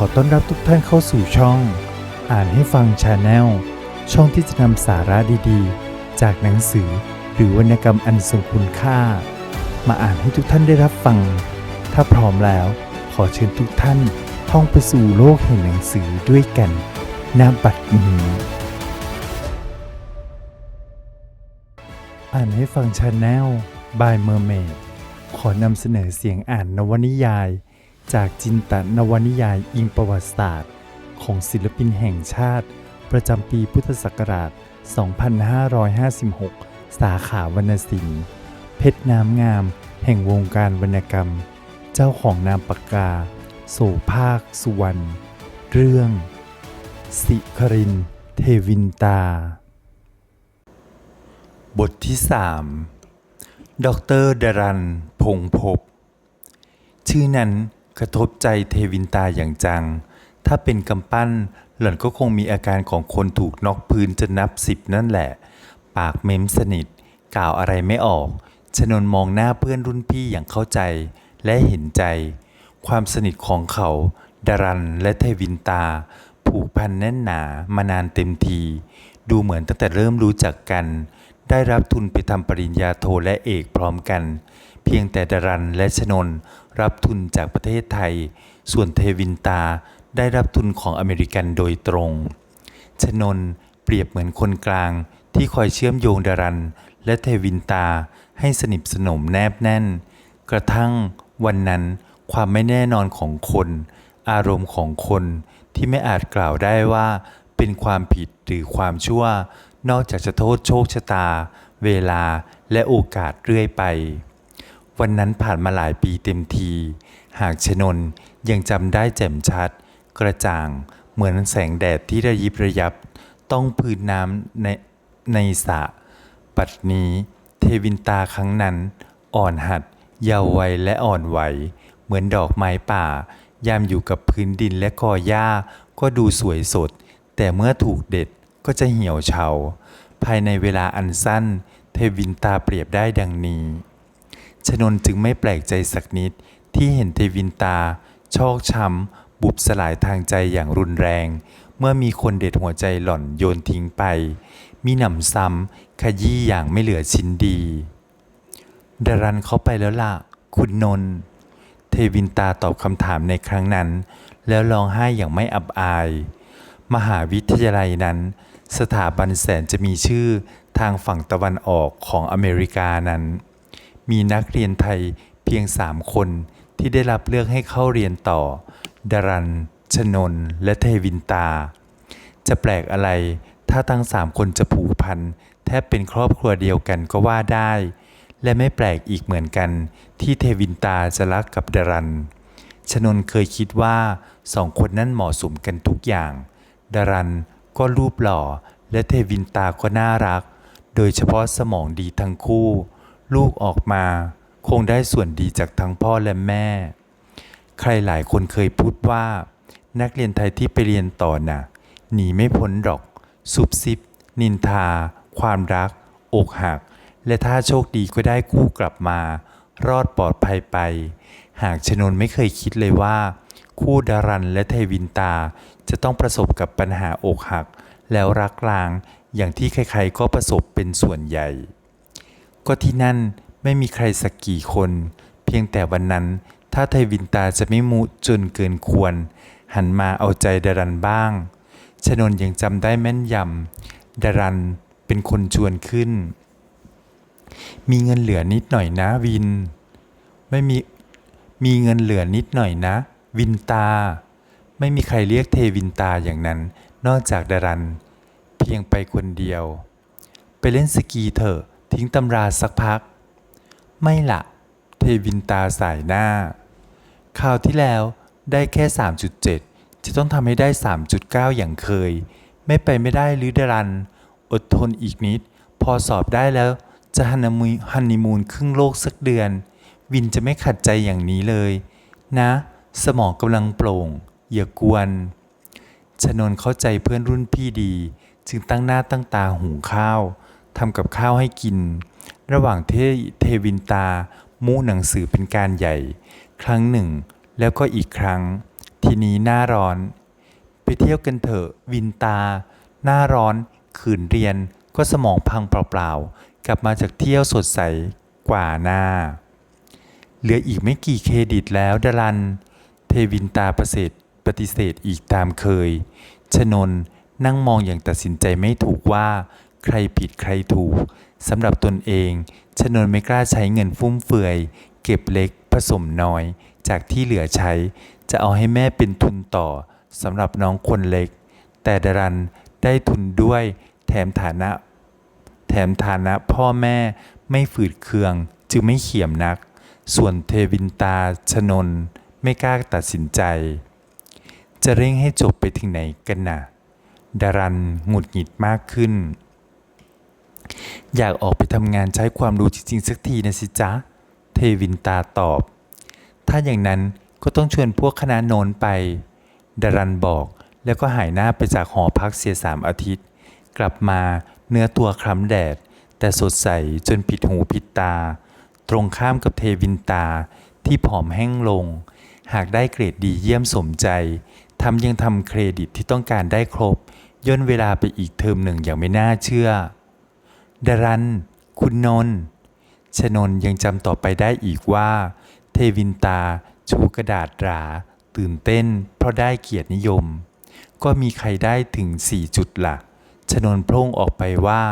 ขอต้อนรับทุกท่านเข้าสู่ช่อง อ่านให้ฟังชาแนลช่องที่จะนำสาระดีๆ จากหนังสือหรือวรรณกรรมอันทรงคุณค่า มาอ่านให้ทุกท่านได้รับฟัง ถ้าพร้อมแล้ว ขอเชิญทุกท่านท่องไปสู่โลกแห่งหนังสือด้วยกันณบัดนี้อ่านให้ฟังชาแนล by Mermaid ขอนำเสนอเสียงอ่านนวนิยาย จากจินตนวนิยายอิงประวัติศาสตร์ ของศิลปินแห่งชาติ ประจำปีพุทธศักราช 2556 สาขาวรรณศิลป์ เพชรน้ำงาม แห่งวงการวรรณกรรม เจ้าของนามปากกา โสภาค สุวรรณ เรื่อง สิคริน เทวินตา บทที่สามดอกเตอรดรัน พงภพชื่อนั้น กระทบใจเทวินตาอย่างจัง ถ้าเป็นกำปั้น หล่อนก็คงมีอาการของคนถูกน็อกพื้นจะนับสิบนั่นแหละ ปากเม้มสนิท กล่าวอะไรไม่ออก ชนนมองหน้าเพื่อนรุ่นพี่อย่างเข้าใจและเห็นใจ ความสนิทของเขาดารันและเทวินตา ผูกพันแน่นหนามานานเต็มที ดูเหมือนตั้งแต่เริ่มรู้จักกัน ได้รับทุนไปทำปริญญาโทและเอกพร้อมกัน เพียงแต่ดารันและชนนรับทุนจากประเทศไทย ส่วนเทวินตาได้รับทุนของอเมริกันโดยตรง ชนนเปรียบเหมือนคนกลางที่คอยเชื่อมโยงดารันและเทวินตาให้สนิทสนมแนบแน่น กระทั่งวันนั้นความไม่แน่นอนของคน อารมณ์ของคนที่ไม่อาจกล่าวได้ว่าเป็นความผิดหรือความชั่ว นอกจากจะโทษโชคชะตา เวลาและโอกาสเรื่อยไป วันนั้นผ่านมาหลายปีเต็มที หากชนนยังจำได้แจ่มชัด กระจ่างเหมือนแสงแดดที่ระยิบระยับ ต้องพื้นน้ำในในสระปัดนี้เทวินตาครั้งนั้น อ่อนหัด เยาว์วัยและอ่อนไหว เหมือนดอกไม้ป่า ยามอยู่กับพื้นดินและกอหญ้าก็ดูสวยสด แต่เมื่อถูกเด็ดก็จะเหี่ยวเฉา ภายในเวลาอันสั้น เทวินตาเปรียบได้ดังนี้ ชนนจึงไม่แปลกใจสักนิด ที่เห็นเทวินตา ชอกช้ำ บุบสลายทางใจอย่างรุนแรง เมื่อมีคนเด็ดหัวใจหล่อนโยนทิ้งไป มีหนำซ้ำขยี้อย่างไม่เหลือชิ้นดีดารันเข้าไปแล้วล่ะ คุณนน์เทวินตาตอบคำถามในครั้งนั้น แล้วร้องไห้อย่างไม่อับอาย มหาวิทยาลัยนั้น สถาบันแสนจะมีชื่อทางฝั่งตะวันออกของอเมริกานั้น มีนักเรียนไทยเพียงสามคนที่ได้รับเลือกให้เข้าเรียนต่อดารัน ชนน และเทวินตา จะแปลกอะไร ถ้าทั้งสามคนจะผูกพันแทบเป็นครอบครัวเดียวกันก็ว่าได้ และไม่แปลกอีกเหมือนกัน ที่เทวินตาจะรักกับดารัน ชนนเคยคิดว่าสองคนนั้นเหมาะสมกันทุกอย่างดารันก็รูปหล่อและเทวินตาก็น่ารัก โดยเฉพาะสมองดีทั้งคู่ ลูกออกมาคงได้ส่วนดีจากทั้งพ่อและแม่ ใครหลายคนเคยพูดว่า นักเรียนไทยที่ไปเรียนต่อน่ะหนีไม่พ้นหรอกซุบซิบ นินทา ความรัก อกหัก และถ้าโชคดีก็ได้คู่กลับมา รอดปลอดภัยไป หากชนนไม่เคยคิดเลยว่า คู่ดารันและเทวินตาจะต้องประสบกับปัญหาอกหัก แล้วรักลางอย่างที่ใครๆก็ประสบเป็นส่วนใหญ่ ก็ที่นั่นไม่มีใครสักกี่คน เพียงแต่วันนั้น ถ้าเทวินตาจะไม่มุจนเกินควร หันมาเอาใจดารันบ้าง ชนนยังจำได้แม่นยำดารันเป็นคนชวนขึ้น มีเงินเหลือนิดหน่อยนะวิน ไม่มีมีเงินเหลือนิดหน่อยนะ วินตา ไม่มีใครเรียกเทวินตาอย่างนั้น นอกจากดารัน เพียงไปคนเดียว ไปเล่นสกีเถอะ ทิ้งตำราสักพัก ไม่ละเทวินตาสายหน้าคราวที่แล้วได้แค่ 3.7 จะต้องทำให้ได้ 3.9 อย่างเคย ไม่ไปไม่ได้หรือดรัน อดทนอีกนิด พอสอบได้แล้วจะฮันนีมูฮันนีมูนครึ่งโลกสักเดือน วินจะไม่ขัดใจอย่างนี้เลย นะ สมองกำลังโปร่ง อย่ากวน ชนนเข้าใจเพื่อนรุ่นพี่ดี จึงตั้งหน้าตั้งตาหุงข้าว ทำกับข้าวให้กิน ระหว่างเทเทวินตามูหนังสือเป็นการใหญ่ ครั้งหนึ่ง แล้วก็อีกครั้ง ทีนี้หน้าร้อน ไปเที่ยวกันเถอะวินตา หน้าร้อน ขืนเรียนก็สมองพังเปล่าๆ กลับมาจากเที่ยวสดใสกว่าหน้า เหลืออีกไม่กี่เครดิตแล้วดารัน เทวินตาประเสริฐปฏิเสธอีกตามเคย ชนนนั่งมองอย่างตัดสินใจไม่ถูกว่า ใครผิดใครถูกสำหรับตนเองชนนไม่กล้าใช้เงินฟุ่มเฟือย เก็บเล็กผสมน้อย จากที่เหลือใช้ จะเอาให้แม่เป็นทุนต่อสำหรับน้องคนเล็ก แต่ดารันได้ทุนด้วยแถมฐานะ แถมฐานะพ่อแม่ไม่ฝืดเคืองจึงไม่เขียมนัก ส่วนเทวินตาชนนไม่กล้าตัดสินใจ จะเร่งให้จบไปถึงไหนกันน่ะดารันหงุดหงิดมากขึ้น อยากออกไปทำงานใช้ความรู้จริงๆสักทีนะสิจ๊ะ เทวินตาตอบ ถ้าอย่างนั้นก็ต้องชวนพวกคณะโนนไปดารันบอกแล้วก็หายหน้าไปจากหอพักเสียสามอาทิตย์ กลับมาเนื้อตัวคล้ำแดด แต่สดใสจนผิดหูผิดตา ตรงข้ามกับเทวินตาที่ผอมแห้งลง หากได้เกรดดีเยี่ยมสมใจทำยังทำเครดิตที่ต้องการได้ครบ ย่นเวลาไปอีกเทอมหนึ่งอย่างไม่น่าเชื่อ ดารัน คุณนนท์ชนนยังจำต่อไปได้อีกว่า เทวินตา ชูกระดาษรา ตื่นเต้น เพราะได้เกียรตินิยม ก็มีใครได้ถึง4จุดละ่ะ ชนนพร่งออกไปว่า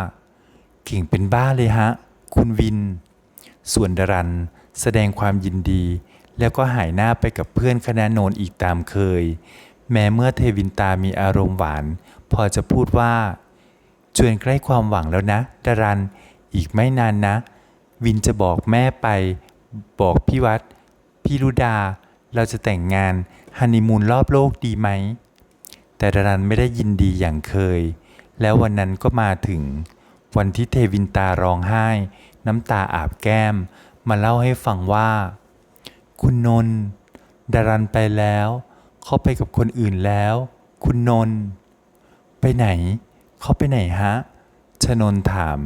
เก่งเป็นบ้าเลยฮะ คุณวิน ส่วนดารันแสดงความยินดี แล้วก็หายหน้าไปกับเพื่อนคณะโนนอีกตามเคย แม้เมื่อเทวินตามีอารมณ์หวาน พอจะพูดว่า จวนใกล้ความหวังแล้วนะดารัน อีกไม่นานนะ วินจะบอกแม่ไป บอกพี่วัด พี่รุดา เราจะแต่งงานฮันนีมูนรอบโลกดีไหม แต่ดารันไม่ได้ยินดีอย่างเคย แล้ววันนั้นก็มาถึง วันที่เทวินตาร้องไห้ น้ำตาอาบแก้ม มาเล่าให้ฟังว่า คุณนนท์ดารันไปแล้ว เขาไปกับคนอื่นแล้ว คุณนนท์ไปไหน เขาไปไหนฮะ ชนนถาม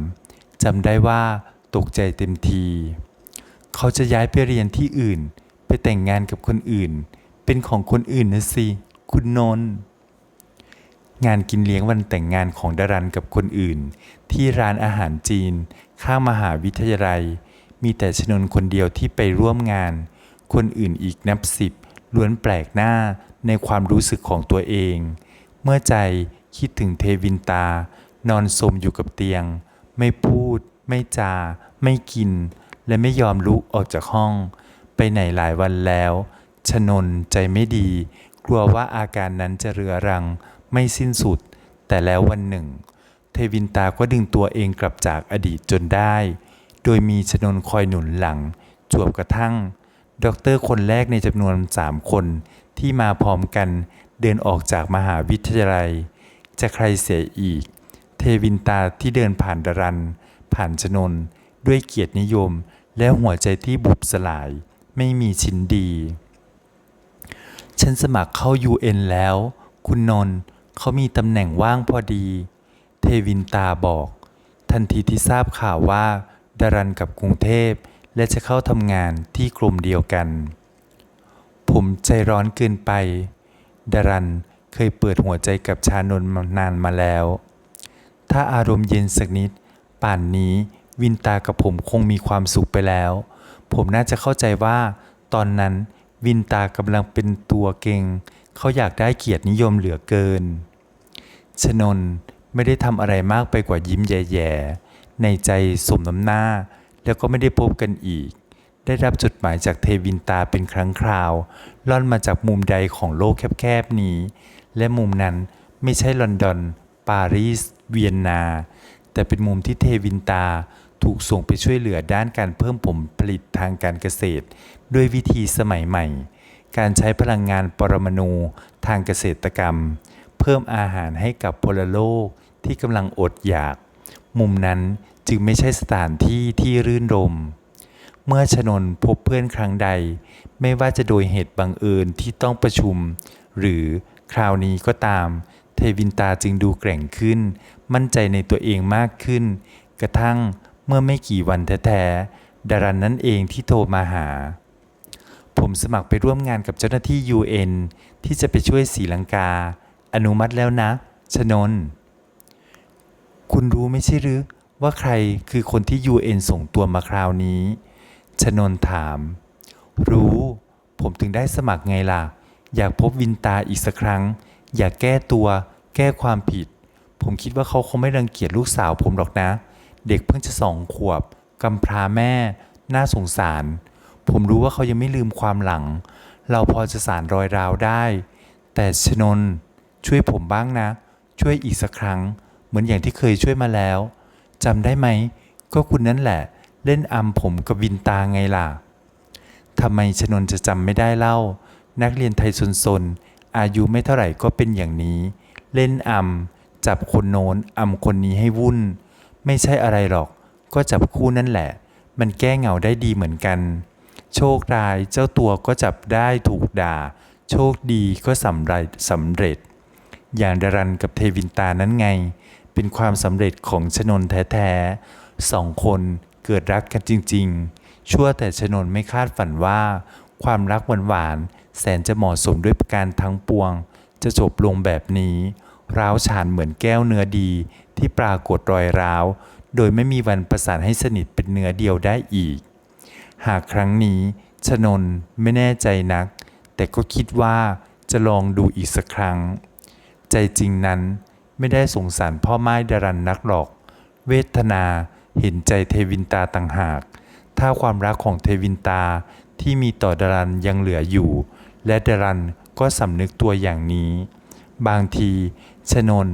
จำได้ว่าตกใจเต็มที เขาจะย้ายไปเรียนที่อื่น ไปแต่งงานกับคนอื่น เป็นของคนอื่นนะสิ คุณนนท์งานกินเลี้ยงวันแต่งงานของดารันกับคนอื่น ที่ร้านอาหารจีน ข้างมหาวิทยาลัย มีแต่ชนนคนเดียวที่ไปร่วมงาน คนอื่นอีกนับสิบล้วนแปลกหน้าในความรู้สึกของตัวเอง เมื่อใจ คิดถึงเทวินตา นอนสมอยู่กับเตียง ไม่พูด ไม่จา ไม่กิน และไม่ยอมลุกออกจากห้อง ไปไหนหลายวันแล้วชนนใจไม่ดี กลัวว่าอาการนั้นจะเรื้อรัง ไม่สิ้นสุด แต่แล้ววันหนึ่ง เทวินตาก็ดึงตัวเองกลับจากอดีตจนได้ โดยมีชนนคอยหนุนหลัง จวบกระทั่งด็อกเตอร์คนแรกในจำนวนสามคนที่มาพร้อมกันเดินออกจากมหาวิทยาลัย จะใครเสียอีก เทวินตาที่เดินผ่านดารัน ผ่านชนน ด้วยเกียรตินิยม และหัวใจที่บุบสลาย ไม่มีชิ้นดี ฉันสมัครเข้า UN แล้ว คุณนนท์เขามีตำแหน่งว่างพอดี เทวินตาบอก ทันทีที่ทราบข่าวว่าดารันกับกรุงเทพและจะเข้าทำงานที่กลุ่มเดียวกัน ผมใจร้อนเกินไปดารัน เคยเปิดหัวใจกับชานนนานมาแล้ว ถ้าอารมณ์เย็นสักนิด ป่านนี้วินตากับผมคงมีความสุขไปแล้ว ผมน่าจะเข้าใจว่า ตอนนั้นวินตากำลังเป็นตัวเก่ง เขาอยากได้เกียรตินิยมเหลือเกิน ชนนไม่ได้ทำอะไรมากไปกว่ายิ้มแย่ๆ ในใจสมน้ำหน้า แล้วก็ไม่ได้พบกันอีก ได้รับจดหมายจากเทวินตาเป็นครั้งคราว ล่อนมาจากมุมใดของโลกแคบๆนี้ และมุมนั้นไม่ใช่ลอนดอน ปารีส เวียนนา แต่เป็นมุมที่เทวินตาถูกส่งไปช่วยเหลือด้านการเพิ่มผลผลิตทางการเกษตร ด้วยวิธีสมัยใหม่ การใช้พลังงานปรมาณูทางเกษตรกรรม เพิ่มอาหารให้กับพลโลกที่กำลังอดอยาก มุมนั้นจึงไม่ใช่สถานที่ที่รื่นรม เมื่อชนนพบเพื่อนครั้งใด ไม่ว่าจะโดยเหตุบังเอิญที่ต้องประชุม หรือ คราวนี้ก็ตาม เทวินตาจึงดูแกร่งขึ้น มั่นใจในตัวเองมากขึ้น กระทั่งเมื่อไม่กี่วันแท้ๆดารันนั่นเองที่โทรมาหา ผมสมัครไปร่วมงานกับเจ้าหน้าที่ UN ที่จะไปช่วยศรีลังกา อนุมัติแล้วนะ ชนน คุณรู้ไม่ใช่หรือ ว่าใครคือคนที่ UN ส่งตัวมาคราวนี้ ชนนถาม รู้ ผมถึงได้สมัครไงล่ะ อยากพบวินตาอีกสักครั้ง อยากแก้ตัว แก้ความผิด ผมคิดว่าเขาคงไม่รังเกียจลูกสาวผมหรอกนะ เด็กเพิ่งจะสองขวบกำพร้าแม่ น่าสงสาร ผมรู้ว่าเขายังไม่ลืมความหลัง เราพอจะสารรอยร้าวได้ แต่ชนน ช่วยผมบ้างนะ ช่วยอีกสักครั้ง เหมือนอย่างที่เคยช่วยมาแล้วจำได้ไหม ก็คุณนั่นแหละ เล่นอำผมกับวินตาไงล่ะทำไมชนนจะจำไม่ได้เล่า นักเรียนไทยซนๆ อายุไม่เท่าไหร่ก็เป็นอย่างนี้ เล่นอำจับคนโน้นอำคนนี้ให้วุ่น ไม่ใช่อะไรหรอก ก็จับคู่นั่นแหละ มันแก้เหงาได้ดีเหมือนกัน โชคร้ายเจ้าตัวก็จับได้ถูกด่า โชคดีก็สำเร็จสำเร็จ อย่างดารันกับเทวินตานั้นไง เป็นความสำเร็จของชนนแท้ๆสองคนเกิดรักกันจริง ๆ ชั่วแต่ชนนไม่คาดฝันว่า ความรักหวานๆ แสนจะเหมาะสมด้วยประการทั้งปวง จะจบลงแบบนี้ ร้าวฉานเหมือนแก้วเนื้อดี ที่ปรากฏรอยร้าว โดยไม่มีวันประสานให้สนิทเป็นเนื้อเดียวได้อีก หากครั้งนี้ชนนไม่แน่ใจนัก แต่ก็คิดว่าจะลองดูอีกสักครั้ง ใจจริงนั้นไม่ได้สงสารพ่อไม้ดารันนักหรอก เวทนาเห็นใจเทวินตาต่างหาก ถ้าความรักของเทวินตาที่มีต่อดารันยังเหลืออยู่ และดรันก็สำนึกตัวอย่างนี้ บางทีชนน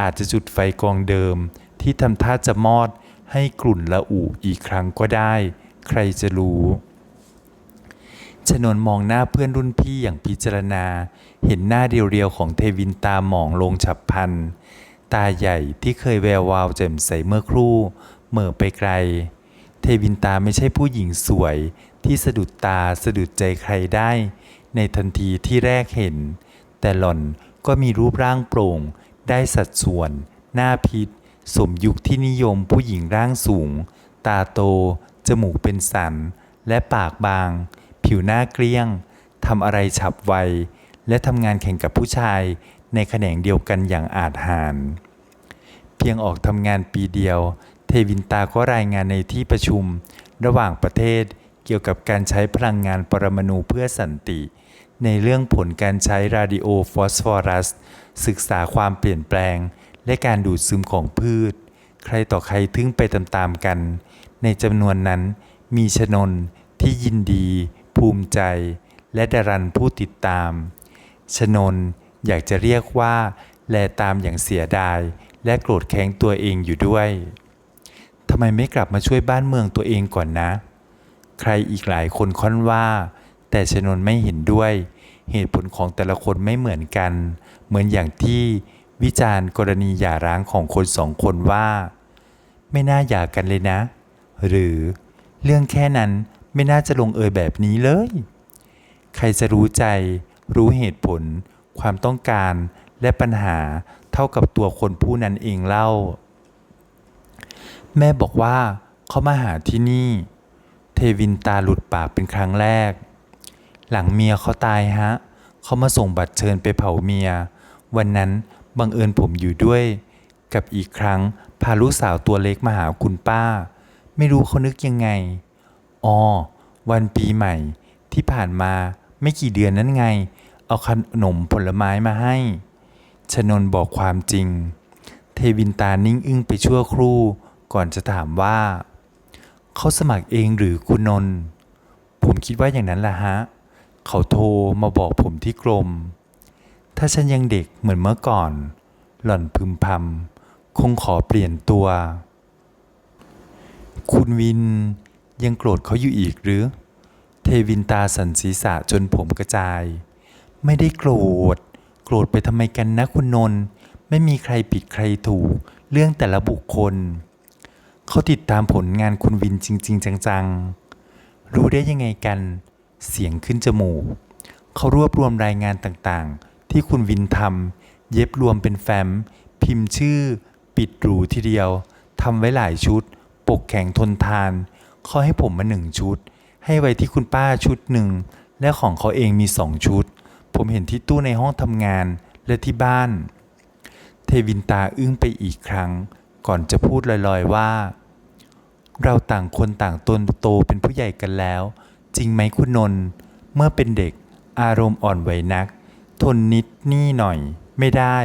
อาจจะจุดไฟกองเดิม ที่ทำท่าจะมอดให้กลุ่นละอุอีกครั้งก็ได้ ใครจะรู้ชนนมองหน้าเพื่อนรุ่นพี่อย่างพิจารณา เห็นหน้าเรียวๆของเทวินตาหมองลงฉับพลัน ตาใหญ่ที่เคยแวววาวแจ่มใสเมื่อครู่เหม่อไปไกล เทวินตาไม่ใช่ผู้หญิงสวยที่สะดุดตาสะดุดใจใครได้ ในทันทีที่แรกเห็น แต่หล่อนก็มีรูปร่างโปร่ง ได้สัดส่วน หน้าพิษ สมยุคที่นิยมผู้หญิงร่างสูง ตาโต จมูกเป็นสัน และปากบาง ผิวหน้าเกลี้ยง ทำอะไรฉับไว และทำงานแข่งกับผู้ชายในแขนงเดียวกันอย่างอาจหารเพียงออกทำงานปีเดียว เทวินตาก็รายงานในที่ประชุม ระหว่างประเทศ เกี่ยวกับการใช้พลังงานปรมาณูเพื่อสันติ ในเรื่องผลการใช้ราดิโอฟอสฟอรัส ศึกษาความเปลี่ยนแปลง และการดูดซึมของพืช ใครต่อใครทึ่งไปตามๆกัน ในจำนวนนั้นมีชนนที่ยินดี ภูมิใจ และดารันผู้ติดตาม ชนนอยากจะเรียกว่า แลตามอย่างเสียดาย และโกรธแค้นตัวเองอยู่ด้วยทำไมไม่กลับมาช่วยบ้านเมืองตัวเองก่อนนะ ใครอีกหลายคนค่อนว่า แต่ชนนไม่เห็นด้วย เหตุผลของแต่ละคนไม่เหมือนกัน เหมือนอย่างที่วิจารณ์กรณีหย่าร้างของคนสองคนว่า ไม่น่าหย่ากันเลยนะ หรือเรื่องแค่นั้นไม่น่าจะลงเอยแบบนี้เลย ใครจะรู้ใจ รู้เหตุผล ความต้องการและปัญหาเท่ากับตัวคนผู้นั้นเองเล่า แม่บอกว่าเขามาหาที่นี่ ทวินตาหลุดปากเป็นครั้งแรก หลังเมียเขาตายฮะ เขามาส่งบัตรเชิญไปเผาเมีย วันนั้นบังเอิญผมอยู่ด้วย กับอีกครั้งพาลูกสาวตัวเล็กมาหาคุณป้า ไม่รู้เขานึกยังไงอ๋อวันปีใหม่ที่ผ่านมาไม่กี่เดือนนั้นไง เอาขนมผลไม้มาให้ ชนนบอกความจริง เทวินตานิ่งอึ้งไปชั่วครู่ ก่อนจะถามว่า เขาสมัครเองหรือคุณนนท์ผมคิดว่าอย่างนั้นแหละฮะ เขาโทรมาบอกผมที่กรม ถ้าฉันยังเด็กเหมือนเมื่อก่อน หล่อนพึมพำคงขอเปลี่ยนตัว คุณวินยังโกรธเขาอยู่อีกหรือ เทวินตาสันศีษะจนผมกระจาย ไม่ได้โกรธ โกรธไปทำไมกันนะคุณนนท์ไม่มีใครผิดใครถูกเรื่องแต่ละบุคคล เขาติดตามผลงานคุณวินจริง ๆ จังๆ รู้ได้ยังไงกัน เสียงขึ้นจมูก เขารวบรวมรายงานต่างๆ ที่คุณวินทำเย็บรวมเป็นแฟ้ม พิมพ์ชื่อ ปิดหรูทีเดียวทำไว้หลายชุด ปกแข็งทนทาน เขาให้ผมมาหนึ่งชุด ให้ไว้ที่คุณป้าชุดหนึ่ง และของเขาเองมีสองชุด ผมเห็นที่ตู้ในห้องทำงานและที่บ้าน เทวินตาอึ้งไปอีกครั้ง ก่อนจะพูดลอยๆว่า เราต่างคนต่างตนโตเป็นผู้ใหญ่กันแล้ว จริงไหมคุณนนท์เมื่อเป็นเด็ก อารมณ์อ่อนไหวนัก ทนนิดนี่หน่อย ไม่ได้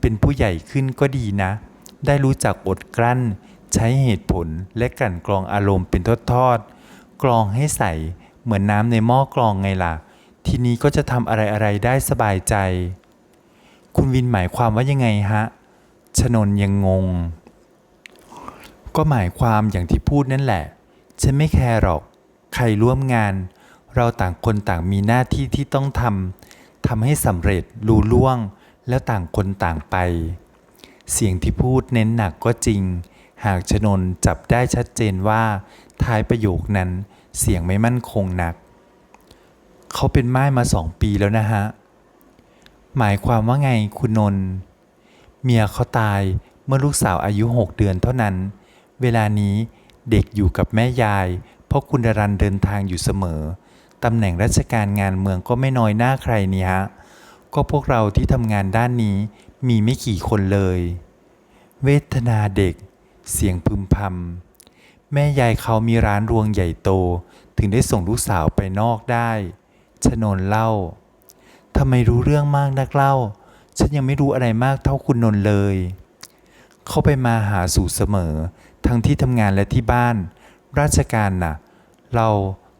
เป็นผู้ใหญ่ขึ้นก็ดีนะ ได้รู้จักอดกลั้น ใช้เหตุผลและกลั่นกรองอารมณ์เป็นทอดๆกรองให้ใสเหมือนน้ำในหม้อกรองไงล่ะ ทีนี้ก็จะทำอะไรๆได้สบายใจ คุณวินหมายความว่ายังไงฮะชนนยังงง ก็หมายความอย่างที่พูดนั่นแหละ ฉันไม่แคร์หรอก ใครร่วมงาน เราต่างคนต่างมีหน้าที่ที่ต้องทำทำให้สำเร็จรู้ล่วง แล้วต่างคนต่างไป เสียงที่พูดเน้นหนักก็จริง หากชนนจับได้ชัดเจนว่า ท้ายประโยคนั้นเสียงไม่มั่นคงนัก เขาเป็นไม้มาสองปีแล้วนะฮะ หมายความว่าไงคุณนนท์เมียเขาตายเมื่อลูกสาวอายุหกเดือนเท่านั้น เวลานี้เด็กอยู่กับแม่ยาย เพราะคุณดารันเดินทางอยู่เสมอ ตำแหน่งราชการงานเมืองก็ไม่น้อยหน้าใครนี่ฮะ ก็พวกเราที่ทำงานด้านนี้มีไม่กี่คนเลย เวทนาเด็ก เสียงพึมพำแม่ยายเขามีร้านรวงใหญ่โต ถึงได้ส่งลูกสาวไปนอกได้ชนนเล่าทำไมรู้เรื่องมากนักเล่า ฉันยังไม่รู้อะไรมากเท่าคุณนน์เลย เขาไปมาหาสู่เสมอ ทั้งที่ทำงานและที่บ้าน ราชการน่ะ เรา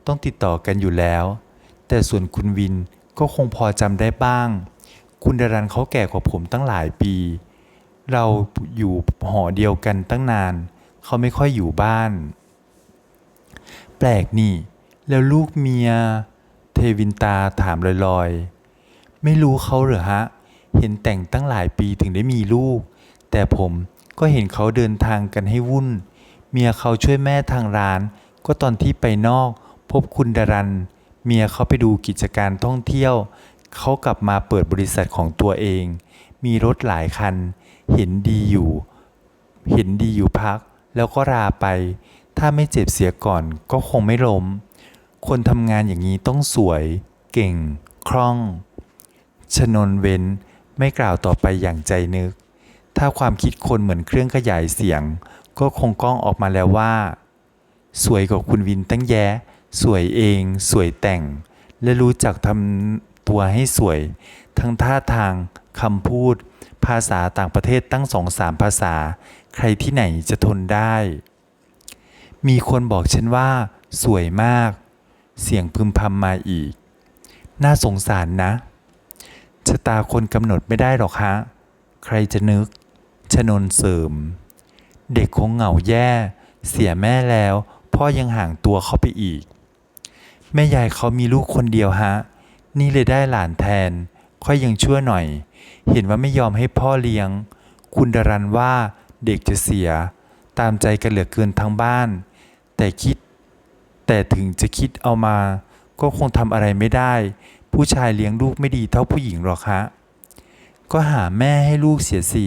ต้องติดต่อกันอยู่แล้ว แต่ส่วนคุณวินก็คงพอจำได้บ้าง คุณดารันเขาแก่กว่าผมตั้งหลายปี เราอยู่หอเดียวกันตั้งนาน เขาไม่ค่อยอยู่บ้าน แปลกนี่ แล้วลูกเมีย เทวินตาถามลอยๆ ไม่รู้เขาเหรอฮะ เห็นแต่งตั้งหลายปีถึงได้มีลูก แต่ผม ก็เห็นเขาเดินทางกันให้วุ่น เมียเขาช่วยแม่ทางร้าน ก็ตอนที่ไปนอก พบคุณดารัน เมียเขาไปดูกิจการท่องเที่ยว เขากลับมาเปิดบริษัทของตัวเอง มีรถหลายคัน เห็นดีอยู่ เห็นดีอยู่พัก แล้วก็ราไป ถ้าไม่เจ็บเสียก่อนก็คงไม่ล้ม คนทำงานอย่างนี้ต้องสวย เก่ง คล่อง ชนนเว้นไม่กล่าวต่อไปอย่างใจนึก ถ้าความคิดคนเหมือนเครื่องขยายเสียง ก็คงก้องออกมาแล้วว่า สวยกว่าคุณวินตั้งแยะ สวยเอง สวยแต่ง และรู้จักทำตัวให้สวย ทั้งท่าทางคำพูด ภาษาต่างประเทศตั้งสองสามภาษา ใครที่ไหนจะทนได้ มีคนบอกฉันว่า สวยมาก เสียงพึมพำมาอีก น่าสงสารนะชะตาคนกำหนดไม่ได้หรอกฮะ ใครจะนึก ชนนเสริม เด็กคงเหงาแย่ เสียแม่แล้ว พ่อยังห่างตัวเข้าไปอีก แม่ยายเขามีลูกคนเดียวฮะ นี่เลยได้หลานแทน ค่อยยังชั่วหน่อย เห็นว่าไม่ยอมให้พ่อเลี้ยง คุณดารันว่าเด็กจะเสีย ตามใจกันเหลือเกินทั้งบ้าน แต่คิด แต่ถึงจะคิดเอามา ก็คงทำอะไรไม่ได้ ผู้ชายเลี้ยงลูกไม่ดีเท่าผู้หญิงหรอกฮะก็หาแม่ให้ลูกเสียสิ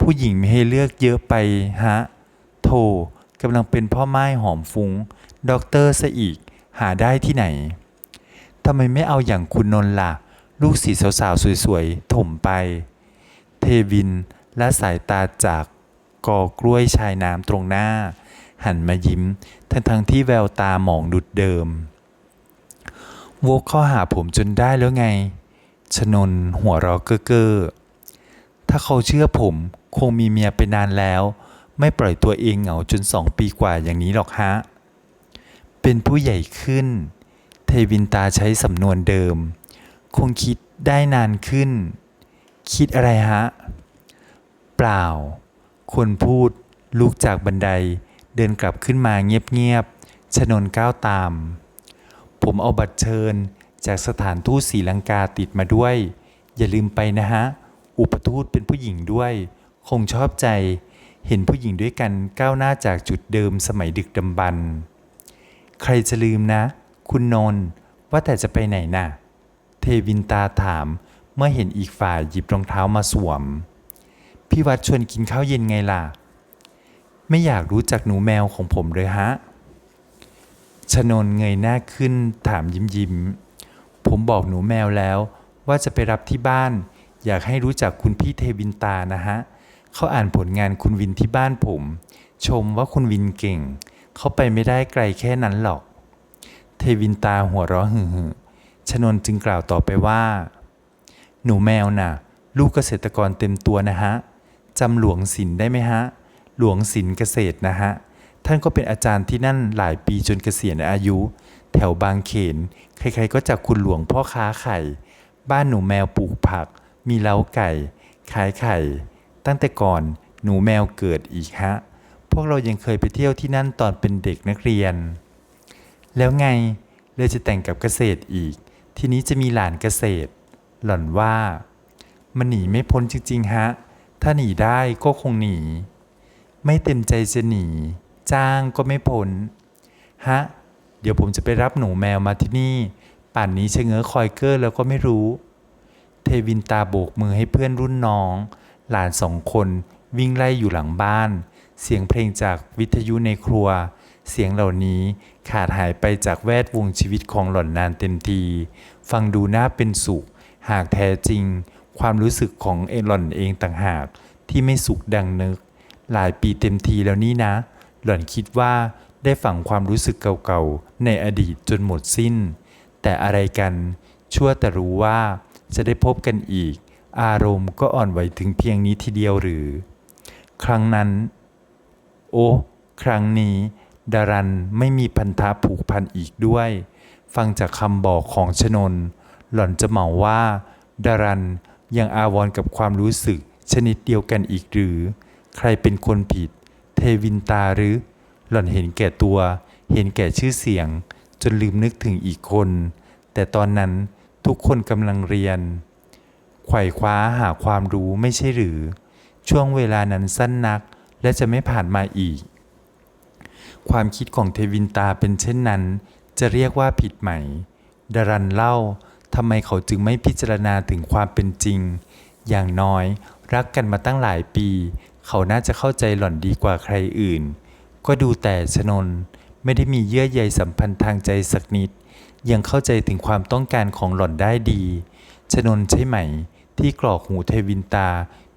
ผู้หญิงไม่ให้เลือกเยอะไปฮะโธ่กำลังเป็นพ่อไม้หอมฟุง้งด็อกเตอร์ซะอีก หาได้ที่ไหนทำไมไม่เอาอย่างคุณนนท์ล่ะ ลูกสีสาวๆ สวยๆ ถมไป เทวินและสายตาจากกอกล้วยชายน้ำตรงหน้า หันมายิ้ม ทั้งๆที่แววตาหมองดุดเดิมวกเข้าหาผมจนได้แล้วไง ชนนหัวเราะเก้อถ้าเขาเชื่อผม คงมีเมียไปนานแล้ว ไม่ปล่อยตัวเองเหงาจนสองปีกว่าอย่างนี้หรอกฮะ เป็นผู้ใหญ่ขึ้น เทวินตาใช้สำนวนเดิม คงคิดได้นานขึ้น คิดอะไรฮะ เปล่า คนพูดลุกจากบันได เดินกลับขึ้นมาเงียบๆชนนก้าวตาม ผมเอาบัตรเชิญจากสถานทูตศรีลังกาติดมาด้วย อย่าลืมไปนะฮะ อุปทูตเป็นผู้หญิงด้วย คงชอบใจเห็นผู้หญิงด้วยกันก้าวหน้าจากจุดเดิมสมัยดึกดำบรรพ์ใครจะลืมนะ คุณนนท์ว่าแต่จะไปไหนน่ะ เทวินตาถามเมื่อเห็นอีกฝ่ายหยิบรองเท้ามาสวม พี่วัดชวนกินข้าวเย็นไงล่ะ ไม่อยากรู้จักหนูแมวของผมเลยฮะชนนเงยหน้าขึ้นถามยิ้มยิ้ม ผมบอกหนูแมวแล้วว่าจะไปรับที่บ้าน อยากให้รู้จักคุณพี่เทวินตานะฮะ เขาอ่านผลงานคุณวินที่บ้านผม ชมว่าคุณวินเก่ง เขาไปไม่ได้ไกลแค่นั้นหรอก เทวินตาหัวเราะหึ่หชนนจึงกล่าวต่อไปว่า หนูแมวน่ะ ลูกเกษตรกรเต็มตัวนะฮะจำหลวงศิลได้ไหมฮะ หลวงศิลเกษตรนะฮะ ท่านก็เป็นอาจารย์ที่นั่นหลายปีจนเกษียณอายุ แถวบางเขน ใครๆก็จากคุณหลวงพ่อค้าไข่ บ้านหนูแมวปลูกผัก มีเล้าไก่ ขายไข่ ตั้งแต่ก่อนหนูแมวเกิดอีกฮะ พวกเรายังเคยไปเที่ยวที่นั่นตอนเป็นเด็กนักเรียน แล้วไงเลยจะแต่งกับเกษตรอีก ทีนี้จะมีหลานเกษตร หล่อนว่า มันหนีไม่พ้นจริงๆฮะ ถ้าหนีได้ก็คงหนี ไม่เต็มใจจะหนี จ้างก็ไม่พ้นฮะ เดี๋ยวผมจะไปรับหนูแมวมาที่นี่ ป่านนี้เชะเง้อคอยเกอร์แล้วก็ไม่รู้ เทวินตาโบกมือให้เพื่อนรุ่นน้อง หลานสองคนวิ่งไล่อยู่หลังบ้าน เสียงเพลงจากวิทยุในครัว เสียงเหล่านี้ขาดหายไปจากแวดวงชีวิตของหล่อนนานเต็มที ฟังดูน่าเป็นสุข หากแท้จริง ความรู้สึกของเอหล่อนเองต่างหากที่ไม่สุขดังนึก หลายปีเต็มทีแล้วนี่นะ หล่อนคิดว่าได้ฝังความรู้สึกเก่าๆ ในอดีตจนหมดสิ้น แต่อะไรกันชั่วแต่รู้ว่าจะได้พบกันอีก อารมณ์ก็อ่อนไหวถึงเพียงนี้ทีเดียวหรือ ครั้งนั้น โอ้ครั้งนี้ดารันไม่มีพันธะผูกพันอีกด้วย ฟังจากคำบอกของชนน หล่อนจะเหมาว่าดารันยังอาวรณ์กับความรู้สึกชนิดเดียวกันอีกหรือ ใครเป็นคนผิด เทวินตาหรือ หล่อนเห็นแก่ตัว เห็นแก่ชื่อเสียง จนลืมนึกถึงอีกคน แต่ตอนนั้นทุกคนกำลังเรียน ไขว่คว้าหาความรู้ไม่ใช่หรือ ช่วงเวลานั้นสั้นนัก และจะไม่ผ่านมาอีก ความคิดของเทวินตาเป็นเช่นนั้น จะเรียกว่าผิดไหม ดารันเล่าทำไมเขาจึงไม่พิจารณาถึงความเป็นจริง อย่างน้อยรักกันมาตั้งหลายปี เขาน่าจะเข้าใจหล่อนดีกว่าใครอื่น ก็ดูแต่ชนน ไม่ได้มีเยื่อใยสัมพันธ์ทางใจสักนิด ยังเข้าใจถึงความต้องการของหล่อนได้ดีชนนใช่ไหม ที่กรอกหูเทวินตา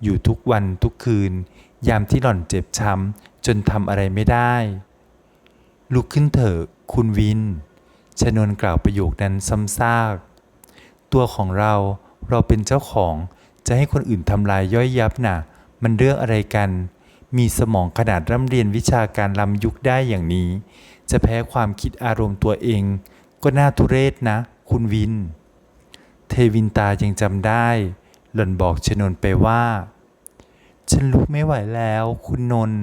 อยู่ทุกวันทุกคืน ยามที่หล่อนเจ็บช้ำจนทำอะไรไม่ได้ ลุกขึ้นเถอะคุณวิน ชนนกล่าวประโยคนั้นซ้ำซาก ตัวของเราเราเป็นเจ้าของจะให้คนอื่นทำลายย่อยยับน่ะ มันเรื่องอะไรกัน มีสมองขนาดร่ำเรียนวิชาการล้ำยุคได้อย่างนี้ จะแพ้ความคิดอารมณ์ตัวเอง ก็น่าทุเรศนะ คุณวิน เทวินตายังจำได้ หล่อนบอกชนนไปว่า ฉันลุกไม่ไหวแล้วคุณนน์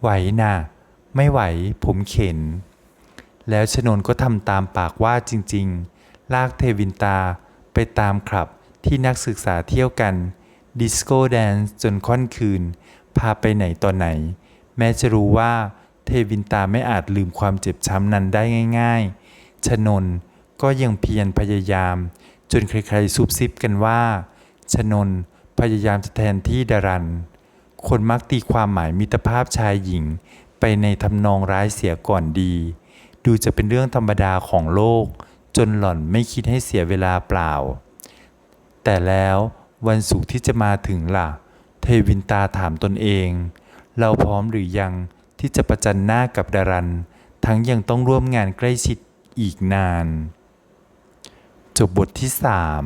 ไหวน่ะ ไม่ไหวผมเข็น แล้วชนนก็ทำตามปากว่าจริง ๆ ลากเทวินตาไปตามคลับที่นักศึกษาเที่ยวกัน ดิสโก้แดนซ์จนค่อนคืน พาไปไหนต่อไหน แม้จะรู้ว่าเทวินตาไม่อาจลืมความเจ็บช้ำนั้นได้ง่าย ๆ ชนนก็ยังเพียรพยายาม จนใครๆซุบซิบกันว่า ชนนพยายามจะแทนที่ดารัน คนมักตีความหมายมิตรภาพชายหญิงไปในทำนองร้ายเสียก่อนดี ดูจะเป็นเรื่องธรรมดาของโลก จนหล่อนไม่คิดให้เสียเวลาเปล่า แต่แล้ววันศุกร์ที่จะมาถึงล่ะ เทวินตาถามตนเอง เราพร้อมหรือยังที่จะประจันหน้ากับดารัน ทั้งยังต้องร่วมงานใกล้ชิดอีกนาน จบบทที่สาม